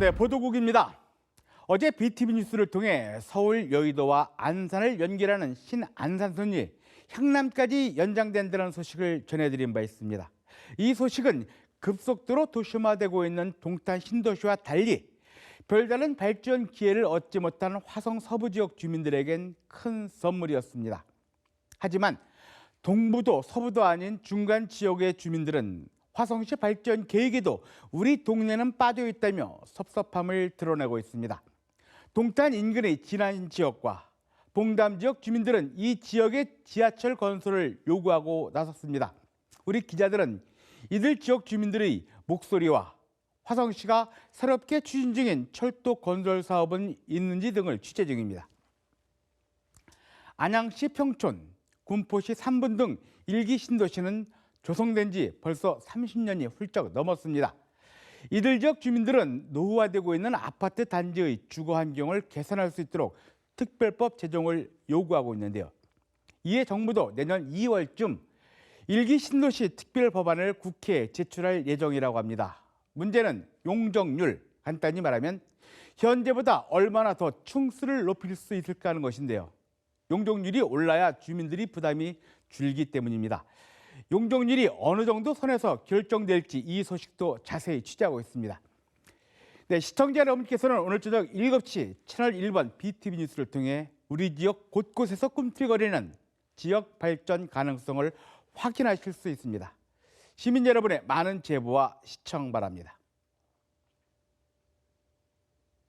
네, 보도국입니다. 어제 BTV 뉴스를 통해 서울 여의도와 안산을 연결하는 신안산선이 향남까지 연장된다는 소식을 전해드린 바 있습니다. 이 소식은 급속도로 도시화되고 있는 동탄 신도시와 달리 별다른 발전 기회를 얻지 못한 화성 서부 지역 주민들에겐 큰 선물이었습니다. 하지만 동부도 서부도 아닌 중간 지역의 주민들은 화성시 발전 계획에도 우리 동네는 빠져 있다며 섭섭함을 드러내고 있습니다. 동탄 인근의 진안 지역과 봉담 지역 주민들은 이 지역의 지하철 건설을 요구하고 나섰습니다. 우리 기자들은 이들 지역 주민들의 목소리와 화성시가 새롭게 추진 중인 철도 건설 사업은 있는지 등을 취재 중입니다. 안양시 평촌, 군포시 삼분 등 일기 신도시는 조성된 지 벌써 30년이 훌쩍 넘었습니다. 이들 지역 주민들은 노후화되고 있는 아파트 단지의 주거 환경을 개선할 수 있도록 특별법 제정을 요구하고 있는데요. 이에 정부도 내년 2월쯤 일기 신도시 특별 법안을 국회에 제출할 예정이라고 합니다. 문제는 용적률, 간단히 말하면 현재보다 얼마나 더 충수를 높일 수 있을까 하는 것인데요. 용적률이 올라야 주민들이 부담이 줄기 때문입니다. 용적률이 어느 정도 선에서 결정될지 이 소식도 자세히 취재하고 있습니다. 네, 시청자 여러분께서는 오늘 저녁 7시 채널 1번 BTV 뉴스를 통해 우리 지역 곳곳에서 꿈틀거리는 지역 발전 가능성을 확인하실 수 있습니다. 시민 여러분의 많은 제보와 시청 바랍니다.